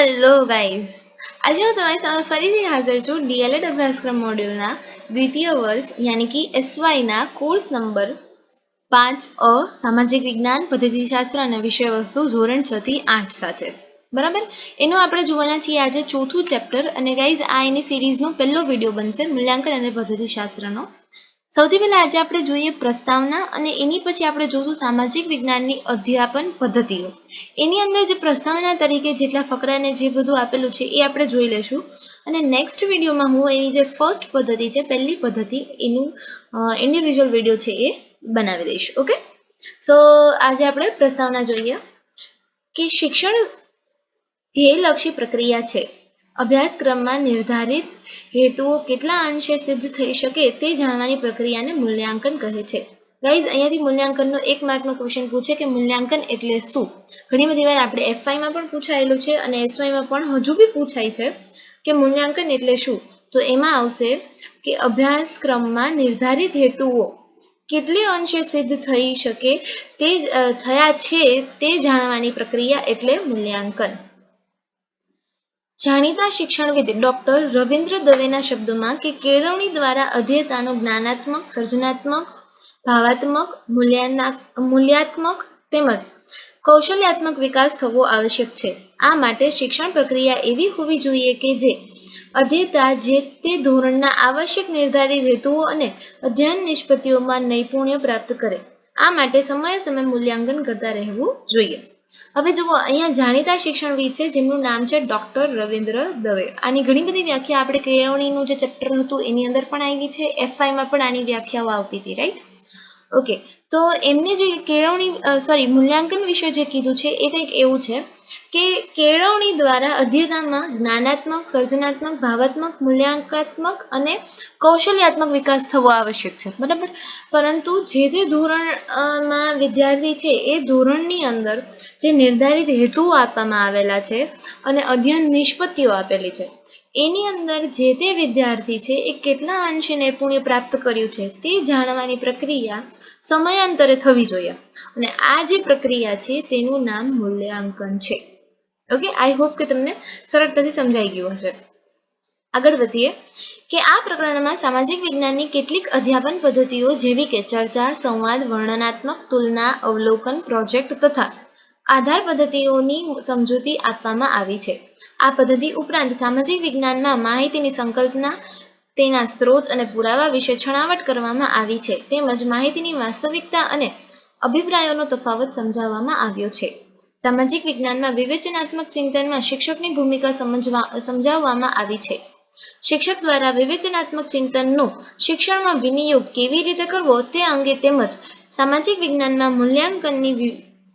Hello guys આજે હું તમારી સામે ફરીથી હાજર છું ડીએલએડ અભ્યાસક્રમ મોડ્યુલના દ્વિતીય વર્ષ, યાની કે એસવાયના કોર્સ નંબર પાંચ અ, સામાજિક વિજ્ઞાન, પદ્ધતિશાસ્ત્ર અને વિષય વસ્તુ ધોરણ છ થી આઠ સાથે. બરાબર? એનું આપણે જોવાના છીએ આજે ચોથું ચેપ્ટર અને ગાઈઝ આ એની સિરીઝનો પહેલો વીડિયો બનશે, મૂલ્યાંકન અને પદ્ધતિશાસ્ત્રનો. સૌથી પહેલા આજે આપણે જોઈએ પ્રસ્તાવના અને એની પછી આપણે જોશું સામાજિક વિજ્ઞાનની અધ્યાપન પદ્ધતિઓ. એની અંદર જે પ્રસ્તાવના તરીકે જેટલા ફકરાને જે બધું આપેલું છે એ આપણે જોઈ લેશું અને નેક્સ્ટ વિડીયોમાં હું એની જે ફર્સ્ટ પદ્ધતિ છે, પહેલી પદ્ધતિ, એનું ઇન્ડિવિજ્યુઅલ વીડિયો છે એ બનાવી દઈશ ઓકે સો આજે આપણે પ્રસ્તાવના જોઈએ કે શિક્ષણ ધ્યેયલક્ષી પ્રક્રિયા છે. અભ્યાસક્રમમાં નિર્ધારિત હેતુઓ કેટલા અંશે સિદ્ધ થઈ શકે તે જાણવાની પ્રક્રિયાને મૂલ્યાંકન કહે છે. ગાઈઝ અહીંયાથી મૂલ્યાંકનનો એક માર્કનો ક્વેશ્ચન પૂછે કે મૂલ્યાંકન એટલે શું? ઘણી બધી વાર આપણે એફઆઈમાં પણ પૂછાયેલું છે અને એસવાયમાં પણ હજુ બી પૂછાય છે કે મૂલ્યાંકન એટલે શું? તો એમાં આવશે કે અભ્યાસક્રમમાં નિર્ધારિત હેતુઓ કેટલે અંશે સિદ્ધ થઈ શકે તે થયા છે તે જાણવાની પ્રક્રિયા એટલે મૂલ્યાંકન. જાણીતા શિક્ષણવિદ ડોક્ટર રવિન્દ્ર દવેના શબ્દોમાં કે કેળવણી દ્વારા અધ્યયતાનો જ્ઞાનાત્મક, સર્જનાત્મક, ભાવાત્મક મૂલ્યાત્મક તેમજ કૌશલ્યાત્મક વિકાસ થવો આવશ્યક છે. આ માટે શિક્ષણ પ્રક્રિયા એવી હોવી જોઈએ કે જે અધ્યયતા જે તે ધોરણના આવશ્યક નિર્ધારિત હેતુઓ અને અધ્યયન નિષ્પત્તિઓમાં નૈપુણ્ય પ્રાપ્ત કરે. આ માટે સમયે સમય મૂલ્યાંકન કરતા રહેવું જોઈએ. હવે જુઓ, અહીંયા જાણીતા શિક્ષણવિદ છે, જેમનું નામ છે ડોક્ટર રવિન્દ્ર દવે. આની ઘણી બધી વ્યાખ્યા આપણે કેળવણીનું જે ચેપ્ટર હતું, એની અંદર પણ આવી છે. એફઆઈમાં પણ આની વ્યાખ્યાઓ આવતી હતી રાઈટ ઓકે તો એમને જે કેળવણી સોરી મૂલ્યાંકન વિશે જે કીધું છે, એ કંઈક એવું છે કે કેળવણી દ્વારા અધ્યયતામાં જ્ઞાનાત્મક, સર્જનાત્મક, ભાવાત્મક મૂલ્યાંકાત્મક અને કૌશલ્યાત્મક વિકાસ થવો આવશ્યક છે. બરાબર? પરંતુ જે તે ધોરણમાં વિદ્યાર્થી છે, એ ધોરણની અંદર જે નિર્ધારિત હેતુઓ આપવામાં આવેલા છે અને અધ્યયન નિષ્પત્તિઓ આપેલી છે એની અંદર જે તે વિદ્યાર્થી છે એ કેટલા અંશે નૈપુણ્ય પ્રાપ્ત કર્યું છે તે જાણવાની પ્રક્રિયા સમયાંતરે થવી જોઈએ. અને આ જે પ્રક્રિયા છે તેનું નામ મૂલ્યાંકન છે. ઓકે આઈ હોપ કે તમને સરળતાથી સમજાઈ ગયું હશે. આગળ વધીએ. કે આ પ્રકરણમાં સામાજિક વિજ્ઞાનની કેટલીક અધ્યાપન પદ્ધતિઓ જેવી કે ચર્ચા, સંવાદ, વર્ણનાત્મક, તુલના, અવલોકન, પ્રોજેક્ટ તથા આધાર પદ્ધતિઓની સમજૂતી આપવામાં આવી છે. આ પદ્ધતિ ઉપરાંત સામાજિક વિજ્ઞાનમાં માહિતીની સંકલ્પના, તેના સ્ત્રોત અને પુરાવા વિશે છણાવટ કરવામાં આવી છે, તેમજ માહિતીની વાસ્તવિકતા અને અભિપ્રાયોનો તફાવત સમજાવવામાં આવ્યો છે. સામાજિક વિજ્ઞાનમાં વિવેચનાત્મક ચિંતનમાં શિક્ષકની ભૂમિકા સમજવા, સમજાવવામાં આવી છે. શિક્ષક દ્વારા વિવેચનાત્મક ચિંતનનો શિક્ષણમાં વિનિયોગ કેવી રીતે કરવો તે અંગે તેમજ સામાજિક વિજ્ઞાનમાં મૂલ્યાંકનની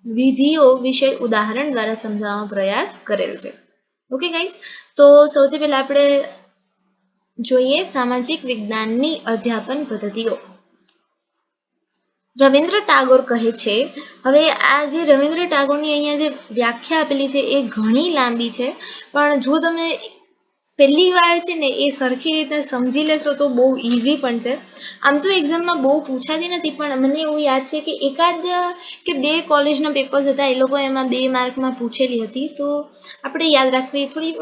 વિધિઓ વિશે ઉદાહરણ દ્વારા સમજાવવાનો પ્રયાસ કરેલ છે. ઓકે ગાઈઝ તો સૌથી પહેલા આપણે જોઈએ સામાજિક વિજ્ઞાનની અધ્યાપન પદ્ધતિઓ. રવિન્દ્ર ટાગોર કહે છે, હવે આ જે રવિન્દ્ર ટાગોરની અહીંયા જે વ્યાખ્યા આપેલી છે એ ઘણી લાંબી છે, પણ જો તમે પહેલી વાર છે ને એ સરખી રીતે સમજી લેશો તો બહુ ઇઝી પણ છે. આમ તો એક્ઝામમાં બહુ પૂછાતી નથી, પણ મને એવું યાદ છે કે એકાદ કે બે કોલેજના પેપર્સ હતા, એ લોકો એમાં બે માર્કમાં પૂછેલી હતી. તો આપણે યાદ રાખવી થોડી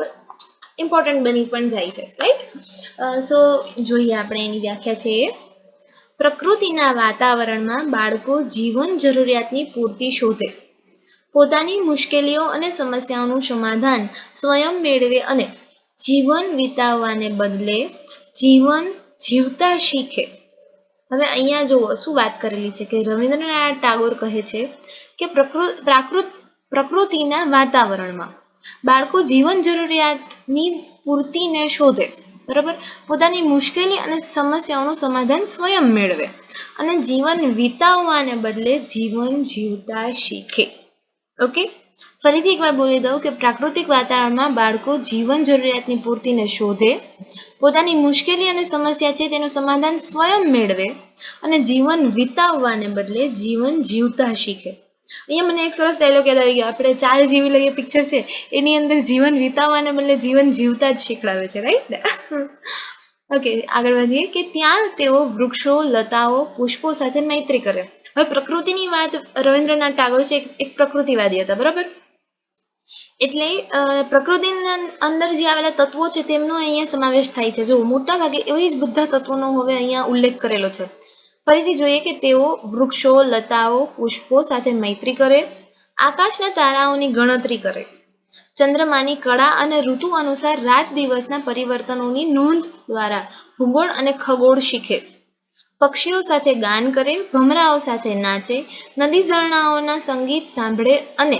ઇમ્પોર્ટન્ટ બની પણ જાય છે રાઈટ સો જોઈએ આપણે એની વ્યાખ્યા છે. પ્રકૃતિના વાતાવરણમાં બાળકો જીવન જરૂરિયાતની પૂર્તિ શોધે. પોતાની મુશ્કેલીઓ અને સમસ્યાઓનું સમાધાન સ્વયં મેળવે અને જીવન વિતાવવાને બદલે જીવન જીવતા શીખે. હવે અહીંયા જુઓ, શું વાત કરેલી છે કે રવિન્દ્રનાથ ટાગોર કહે છે કે પ્રકૃત પ્રાકૃત, પ્રકૃતિના વાતાવરણમાં બાળકો જીવન જરૂરિયાતની પૂર્તિને શોધે. બરાબર? પોતાની મુશ્કેલી અને સમસ્યાઓનું સમાધાન સ્વયં મેળવે અને જીવન વિતાવવાને બદલે જીવન જીવતા શીખે. ઓકે? ફરીથી એકવાર બોલી દઉં કે પ્રાકૃતિક વાતાવરણમાં બાળકો જીવન જરૂરિયાતની પૂર્તિને શોધે, પોતાની મુશ્કેલી અને સમસ્યા છે તેનું સમાધાન સ્વયં મેળવે અને જીવન વિતાવવાને બદલે જીવન જીવતા શીખે. અહીંયા મને એક સરસ ડાયલોગ યાદ આવી ગયો. આપણે ચાલ જીવી લઈએ પિક્ચર છે, એની અંદર જીવન વિતાવવાને બદલે જીવન જીવતા જ શીખડાવે છે રાઈટ ઓકે આગળ વધીએ કે ત્યાં તેઓ વૃક્ષો, લતાઓ, પુષ્પો સાથે મૈત્રી કરે. હવે પ્રકૃતિની વાત રવિન્દ્રનાથ ટાગોર છે, એક- પ્રકૃતિવાદી હતા, બરાબર? એટલે પ્રકૃતિની અંદર જે આવેલા તત્વો છે તેમનો અહીંયા સમાવેશ થાય છે. જો મોટા ભાગે એવી જ બધા તત્વોનો હવે અહીંયા ઉલ્લેખ કરેલો છે. ફરીથી જોઈએ કે તેઓ વૃક્ષો, લતાઓ, પુષ્પો સાથે મૈત્રી કરે, આકાશના તારાઓની ગણતરી કરે. ચંદ્રમાની કળા અને ઋતુ અનુસાર રાત દિવસના પરિવર્તનોની નોંધ દ્વારા ભૂગોળ અને ખગોળ શીખે. પક્ષીઓ સાથે ગાન કરે, ભમરાઓ સાથે નાચે, નદી ઝરણાઓના સંગીત સાંભળે અને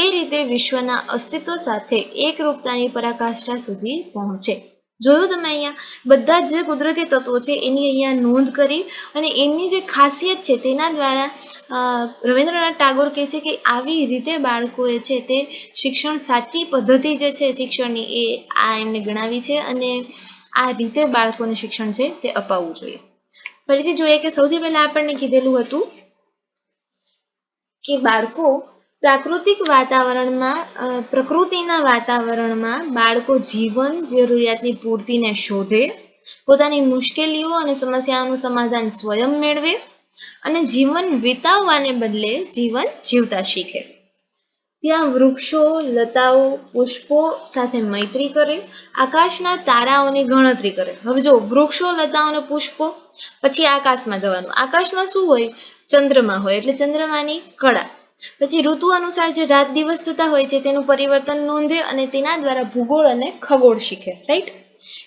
એ રીતે વિશ્વના અસ્તિત્વ સાથે એકરૂપતાની પરાકાષ્ઠા સુધી પહોંચે. જોયું તમે અહીંયા? બધા જ કુદરતી તત્વો છે, એની અહીંયા નોંધ કરી અને એમની જે ખાસિયત છે, તેના દ્વારા રવિન્દ્રનાથ ટાગોર કહે છે કે આવી રીતે બાળકોએ છે તે શિક્ષણ સાચી પદ્ધતિ જે છે શિક્ષણની એ આ એમને ગણાવી છે અને આ રીતે બાળકોને શિક્ષણ છે તે અપાવવું જોઈએ. ફરીથી જોઈએ કે સૌથી પહેલા આપણને કીધેલું હતું કે બાળકો પ્રાકૃતિક વાતાવરણમાં પ્રકૃતિના વાતાવરણમાં બાળકો જીવન જરૂરિયાતની પૂર્તિને શોધે, પોતાની મુશ્કેલીઓ અને સમસ્યાઓનું સમાધાન સ્વયં મેળવે અને જીવન વિતાવવાને બદલે જીવન જીવતા શીખે. ત્યાં વૃક્ષો, લતાઓ, પુષ્પો સાથે મૈત્રી કરે, આકાશના તારાઓની ગણતરી કરે. હવે જો વૃક્ષો, લતાઓ અને પુષ્પો, પછી આકાશમાં જવાનું. આકાશમાં શું હોય? ચંદ્રમા હોય, એટલે ચંદ્રમાની કળા. પછી ઋતુ અનુસાર જે રાત દિવસ થતા હોય છે, તેનું પરિવર્તન નોંધે અને તેના દ્વારા ભૂગોળ અને ખગોળ શીખે. રાઈટ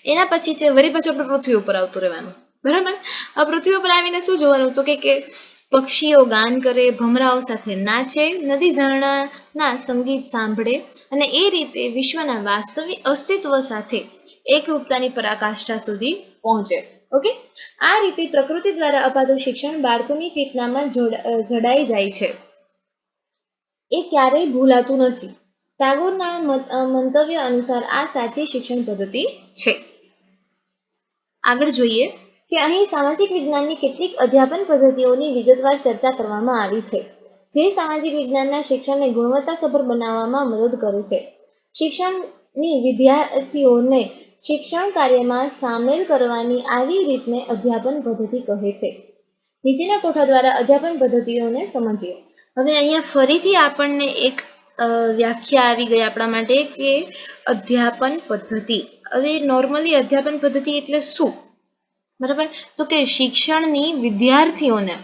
એના પછી છે વરી પાછું આપણે પૃથ્વી ઉપર આવતું રહેવાનું. બરાબર? આ પૃથ્વી ઉપર આવીને શું જોવાનું? તો કે પક્ષીઓ ગાન કરે, ભમરાઓ સાથે નાચે, નદી ઝરણાના સંગીત સાંભળે અને એ રીતે વિશ્વના વાસ્તવિક અસ્તિત્વ સાથે એકરૂપતાની પરાકાષ્ઠા સુધી પહોંચે. ઓકે? આ રીતે પ્રકૃતિ દ્વારા અપાતું શિક્ષણ બાળકોની ચેતનામાં જડાઈ જાય છે. એ ક્યારેય ભૂલાતું નથી. ટાગોરના મંતવ્ય અનુસાર આ સાચી શિક્ષણ પદ્ધતિ છે. આગળ જોઈએ. કે અહીં સામાજિક વિજ્ઞાનની કેટલીક અધ્યાપન પદ્ધતિઓની વિગતવાર ચર્ચા કરવામાં આવી છે, જે સામાજિક વિજ્ઞાનના શિક્ષણને ગુણવત્તાસભર બનાવવામાં મદદ કરે છે. શિક્ષણની વિદ્યાર્થીઓને શિક્ષણ કાર્યમાં સામેલ કરવાની આવી રીતને અધ્યાપન પદ્ધતિ કહે છે. નીચેના કોઠા દ્વારા અધ્યાપન પદ્ધતિઓને સમજીએ. હવે અહીંયા ફરીથી આપણને એક વ્યાખ્યા આવી ગઈ આપણા માટે કે અધ્યાપન પદ્ધતિ. હવે નોર્મલી અધ્યાપન પદ્ધતિ એટલે શું? બરાબર? તો કે શિક્ષણની વિદ્યાર્થીઓને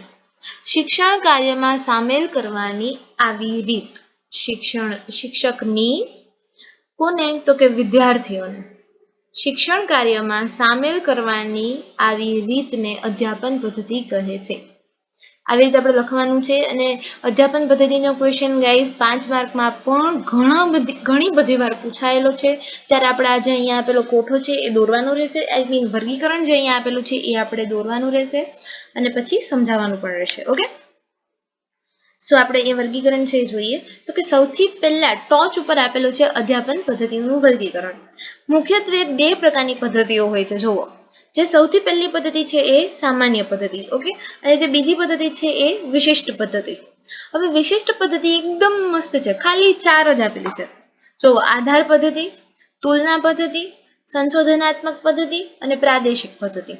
શિક્ષણ કાર્યમાં સામેલ કરવાની આવી રીત શિક્ષણ, શિક્ષકની કોને? તો કે વિદ્યાર્થીઓને. શિક્ષણ કાર્યમાં સામેલ કરવાની આવી રીતને અધ્યાપન પદ્ધતિ કહે છે. આવી રીતે આપણે લખવાનું છે. અને અધ્યાપન પદ્ધતિનો ક્વેશ્ચન ગાઈઝ પાંચ માર્કમાં પણ ઘણા બધી, ઘણી બધી વાર પૂછાયેલો છે. ત્યારે આપણે આજે અહીંયા આપેલો કોઠો છે એ દોરવાનો રહેશે. આઈ મીન વર્ગીકરણ જે અહીંયા આપેલું છે એ આપણે દોરવાનું રહેશે. અને પછી સમજાવવાનું પણ રહેશે ઓકે સો આપણે એ વર્ગીકરણ છે જોઈએ. તો કે સૌથી પહેલા ટોચ ઉપર આપેલું છે અધ્યાપન પદ્ધતિનું વર્ગીકરણ. મુખ્યત્વે બે પ્રકારની પદ્ધતિઓ હોય છે. જુઓ. જે સૌથી પહેલી પદ્ધતિ છે એ સામાન્ય પદ્ધતિ, ઓકે? અને જે બીજી પદ્ધતિ છે એ વિશિષ્ટ પદ્ધતિ. હવે વિશિષ્ટ પદ્ધતિ એકદમ મસ્ત છે, ખાલી ચાર જ આપેલી છે. જો આધાર પદ્ધતિ, તુલના પદ્ધતિ, સંશોધનાત્મક પદ્ધતિ અને પ્રાદેશિક પદ્ધતિ.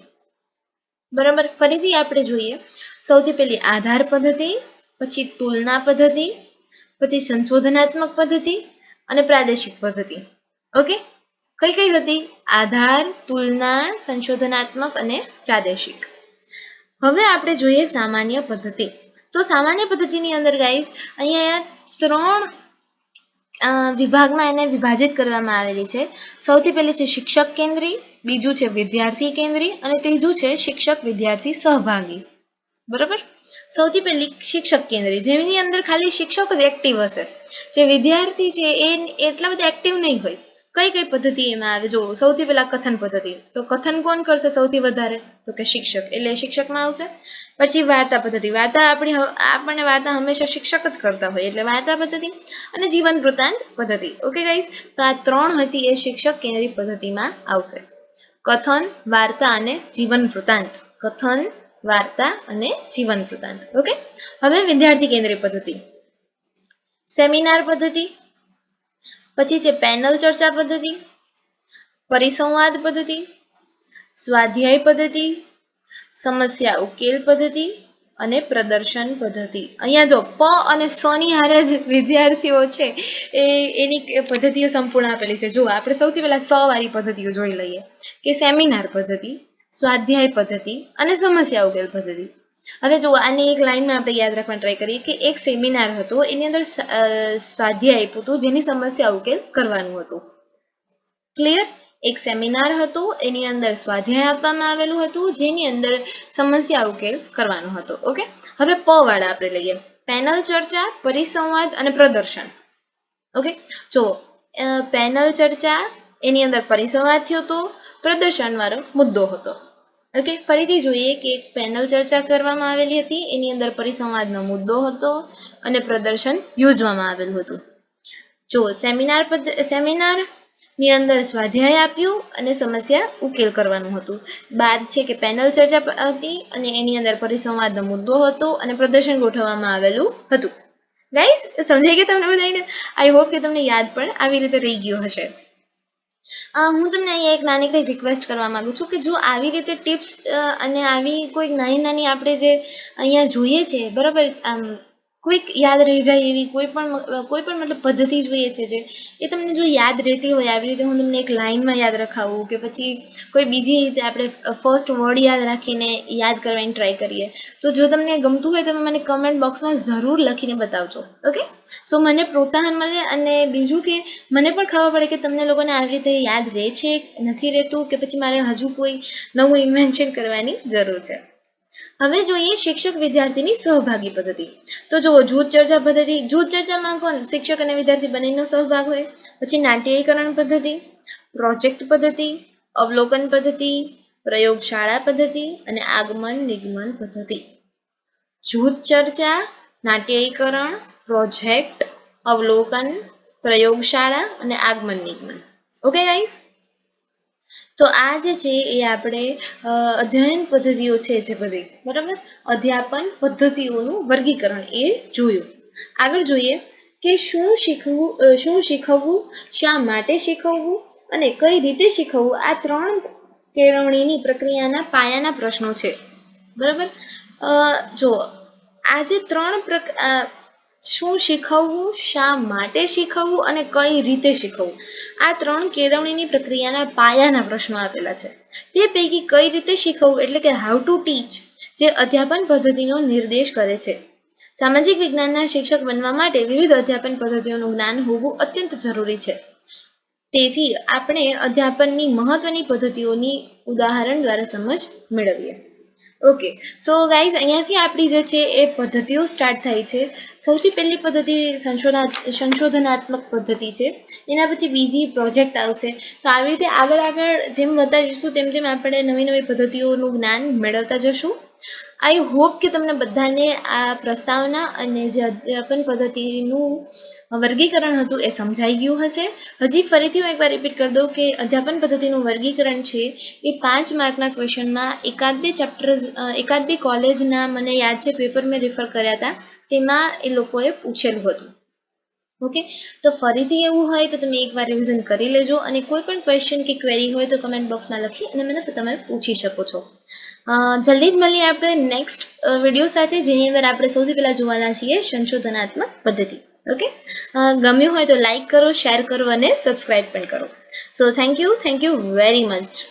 બરાબર? ફરીથી આપણે જોઈએ. સૌથી પહેલી આધાર પદ્ધતિ, પછી તુલના પદ્ધતિ, પછી સંશોધનાત્મક પદ્ધતિ અને પ્રાદેશિક પદ્ધતિ. ઓકે? કઈ કઈ હતી? આધાર, તુલના, સંશોધનાત્મક અને પ્રાદેશિક. હવે આપણે જોઈએ સામાન્ય પદ્ધતિ. તો સામાન્ય પદ્ધતિની અંદર ગાઈઝ અહીંયા ત્રણ વિભાગમાં એને વિભાજિત કરવામાં આવેલી છે. સૌથી પહેલી છે શિક્ષક કેન્દ્રી, બીજું છે વિદ્યાર્થી કેન્દ્રી અને ત્રીજું છે શિક્ષક વિદ્યાર્થી સહભાગી. બરાબર? સૌથી પહેલી શિક્ષક કેન્દ્રી, જેની અંદર ખાલી શિક્ષક જ એક્ટિવ હશે. જે વિદ્યાર્થી છે એ એટલા બધા એક્ટિવ નહીં હોય. કઈ કઈ પદ્ધતિ એમાં આવે? જો સૌથી પહેલા કથન પદ્ધતિ. તો કથન કોણ કરશે સૌથી વધારે? તો કે શિક્ષક. એટલે શિક્ષકમાં આવશે. પછી વાર્તા પદ્ધતિ. વાર્તા આપણી આપણને વાર્તા હંમેશા શિક્ષક જ કરતા હોય. એટલે વાર્તા પદ્ધતિ અને જીવન વૃત્તાંત પદ્ધતિ. Okay guys? તો આ ત્રણ હતી એ શિક્ષક કેન્દ્રિત પદ્ધતિમાં આવશે. કથન, વાર્તા અને જીવન વૃત્તાંત. કથન, વાર્તા અને જીવન વૃત્તાંત. ઓકે? હવે વિદ્યાર્થી કેન્દ્રિત પદ્ધતિ. સેમિનાર પદ્ધતિ. પછી છે પેનલ ચર્ચા પદ્ધતિ, પરિસંવાદ પદ્ધતિ, સ્વાધ્યાય પદ્ધતિ, સમસ્યા ઉકેલ પદ્ધતિ અને પ્રદર્શન પદ્ધતિ. અહીંયા જો પ અને સોની હારે જ વિદ્યાર્થીઓ છે, એ એની પદ્ધતિઓ સંપૂર્ણ આપેલી છે. જો આપણે સૌથી પહેલા સ વાળી પદ્ધતિઓ જોઈ લઈએ. કે સેમિનાર પદ્ધતિ, સ્વાધ્યાય પદ્ધતિ અને સમસ્યા ઉકેલ પદ્ધતિ. હવે જો આને એક લાઇનમાં આપણે યાદ રાખવા ટ્રાય કરીએ કે એક સેમિનાર હતો, એની અંદર સ્વાધ્યાય આપ્યું હતું, જેની સમસ્યા ઉકેલ કરવાનું હતું. ક્લિયર એક સેમિનાર હતો, એની અંદર સ્વાધ્યાય આપવામાં આવેલું હતું, જેની અંદર સમસ્યા ઉકેલ કરવાનો હતો. ઓકે હવે પ વાળા આપણે લઈએ. પેનલ ચર્ચા, પરિસંવાદ અને પ્રદર્શન. ઓકે જો પેનલ ચર્ચા, એની અંદર પરિસંવાદ થયો હતો, પ્રદર્શન વાળો મુદ્દો હતો. ઓકે, ફરીથી જોઈએ કે એક પેનલ ચર્ચા કરવામાં આવેલી હતી. એની અંદર પરિસંવાદનો મુદ્દો હતો અને પ્રદર્શન યોજવામાં આવેલું હતું. જો સેમિનાર સેમિનારની અંદર સ્વાધ્યાય આપ્યું અને સમસ્યા ઉકેલ કરવાનું હતું. બાદ છે કે પેનલ ચર્ચા હતી અને એની અંદર પરિસંવાદનો મુદ્દો હતો અને પ્રદર્શન ગોઠવવામાં આવેલું હતું. ગાઈસ સમજાઈ ગયું તમને બધાને આઈ હોપ કે તમને યાદ પણ આવી રીતે રહી ગયું હશે. અ, હું તમને અહીંયા એક નાની કંઈ રિક્વેસ્ટ કરવા માંગુ છું કે જો આવી રીતે ટિપ્સ અને આવી કોઈક નાની નાની આપણે જે અહીંયા જોઈએ છે બરાબર? આમ ક્વિક યાદ રહી જાય એવી કોઈ પણ કોઈ પણ મતલબ પદ્ધતિ જોઈએ છે જે, એ તમને જો યાદ રહેતી હોય, આવી રીતે હું તમને એક લાઇનમાં યાદ રખાવું કે પછી કોઈ બીજી રીતે આપણે ફર્સ્ટ વર્ડ યાદ રાખીને યાદ કરવાની ટ્રાય કરીએ, તો જો તમને ગમતું હોય તમે મને કમેન્ટ બોક્સમાં જરૂર લખીને બતાવજો ઓકે સો મને પ્રોત્સાહન મળે અને બીજું કે મને પણ ખબર પડે કે તમને લોકોને આવી રીતે યાદ રહે છે, નથી રહેતું કે પછી મારે હજુ કોઈ નવું ઇન્વેન્શન કરવાની જરૂર છે. હવે જોઈએ શિક્ષક વિદ્યાર્થીની સહભાગી પદ્ધતિ. તો જુઓ, જૂથ ચર્ચા પદ્ધતિ, જૂથ ચર્ચામાં કોણ શિક્ષક અને વિદ્યાર્થી બંનેનો સહભાગ હોય? પછી નાટ્યીકરણ પદ્ધતિ, પ્રોજેક્ટ પદ્ધતિ, અવલોકન પદ્ધતિ, પ્રયોગશાળા પદ્ધતિ અને આગમન નિગમન પદ્ધતિ. જૂથ ચર્ચા, નાટ્યીકરણ, પ્રોજેક્ટ, અવલોકન, પ્રયોગશાળા અને આગમન નિગમન. ઓકે ગાઈસ તો આ જે છે એ આપણે અધ્યયન પદ્ધતિઓ છે જે બધી બરાબર? અધ્યાપન પદ્ધતિઓનું વર્ગીકરણ એ જોયું. આગળ જોઈએ કે શું શીખવું શું શીખવવું શા માટે શીખવવું અને કઈ રીતે શીખવવું? આ ત્રણ કેળવણીની પ્રક્રિયાના પાયાના પ્રશ્નો છે. બરાબર? જો આ જે ત્રણ પ્રક અ, શું શીખવવું, શા માટે શીખવવું અને કઈ રીતે શીખવવું? આ ત્રણ કેળવણીની પ્રક્રિયાના પાયાના પ્રશ્નો આપેલા છે. તે પૈકી કઈ રીતે શીખવવું એટલે કે હાઉ ટુ ટીચ જે અધ્યાપન પદ્ધતિનો નિર્દેશ કરે છે. સામાજિક વિજ્ઞાનના શિક્ષક બનવા માટે વિવિધ અધ્યાપન પદ્ધતિઓનું જ્ઞાન હોવું અત્યંત જરૂરી છે. તેથી આપણે અધ્યાપનની મહત્વની પદ્ધતિઓની ઉદાહરણ દ્વારા સમજ મેળવીએ. ઓકે સો ગાઈઝ અહીંયાથી આપણી જે છે એ પદ્ધતિઓ સ્ટાર્ટ થાય છે. સૌથી પહેલી પદ્ધતિ સંશોધના, સંશોધનાત્મક પદ્ધતિ છે. એના પછી બીજી પ્રોજેક્ટ આવશે. તો આવી રીતે આગળ આગળ જેમ વધતા જઈશું તેમ તેમ આપણે નવી નવી પદ્ધતિઓનું જ્ઞાન મેળવતા જશું. આઈ હોપ કે તમને બધાને આ પ્રસ્તાવના અને જે અધ્યાપન પદ્ધતિનું વર્ગીકરણ હતું એ સમજાઈ ગયું હશે. હજી ફરીથી હું એકવાર રિપીટ કરી દઉં કે અધ્યાપન પદ્ધતિનું વર્ગીકરણ છે એ પાંચ માર્કના ક્વેશ્ચનમાં એકાદ બે ચેપ્ટર એકાદ બે કોલેજના મને યાદ છે પેપર મેં રેફર કર્યા હતા, તેમાં એ લોકોએ પૂછેલું હતું. ઓકે? તો ફરીથી એવું હોય તો તમે એકવાર રિવિઝન કરી લેજો અને કોઈ પણ ક્વેશ્ચન કે ક્વેરી હોય તો કમેન્ટ બોક્સમાં લખી અને મને તમે પૂછી શકો છો. જલ્દી જ મળીએ આપણે નેક્સ્ટ વીડિયો સાથે, જેની અંદર આપણે સૌથી પહેલાં જોવાના છીએ સંશોધનાત્મક પદ્ધતિ. ઓકે ગમ્યું હોય તો લાઈક કરો શેર કરો અને સબસ્ક્રાઈબ પણ કરો. So thank you thank you very much